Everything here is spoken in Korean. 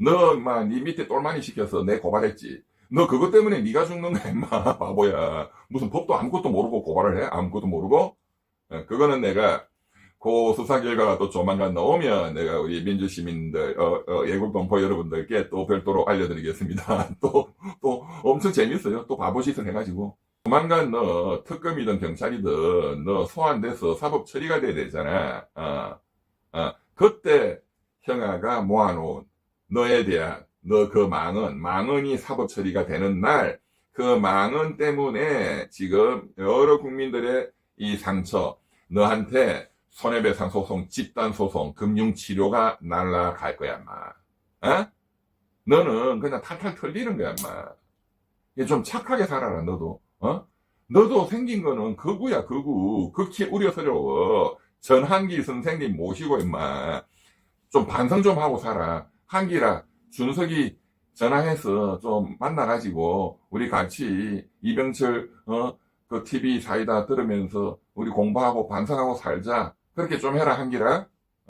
너, 인마, 네 밑에 똘마니 시켜서 내 고발했지. 너 그것 때문에 네가 죽는 거야, 임마. 바보야. 무슨 법도 아무것도 모르고 고발을 해? 아무것도 모르고? 어, 그거는 내가 그 수사 결과가 또 조만간 나오면 내가 우리 민주시민들, 어, 어, 예국 동포 여러분들께 또 별도로 알려드리겠습니다. 또, 또 엄청 재밌어요. 또 바보짓을 해가지고. 조만간 너 특검이든 경찰이든 너 소환돼서 사법 처리가 돼야 되잖아. 어, 어, 그때 형아가 모아놓은 너에 대한 너 그 망언, 망언이 사법 처리가 되는 날, 그 망언 때문에 지금 여러 국민들의 이 상처, 너한테 손해배상 소송, 집단 소송, 금융 치료가 날라갈 거야, 인마. 어? 너는 그냥 탈탈 털리는 거야. 이게 좀 착하게 살아라, 너도. 어? 너도 생긴 거는 거구야, 거구. 극히 우려스러워. 전한기 선생님 모시고, 임마. 좀 반성 좀 하고 살아. 한기라, 준석이 전화해서 좀 만나가지고, 우리 같이 이병철, 어, 그 TV 사이다 들으면서 우리 공부하고 반성하고 살자. 그렇게 좀 해라, 한기라.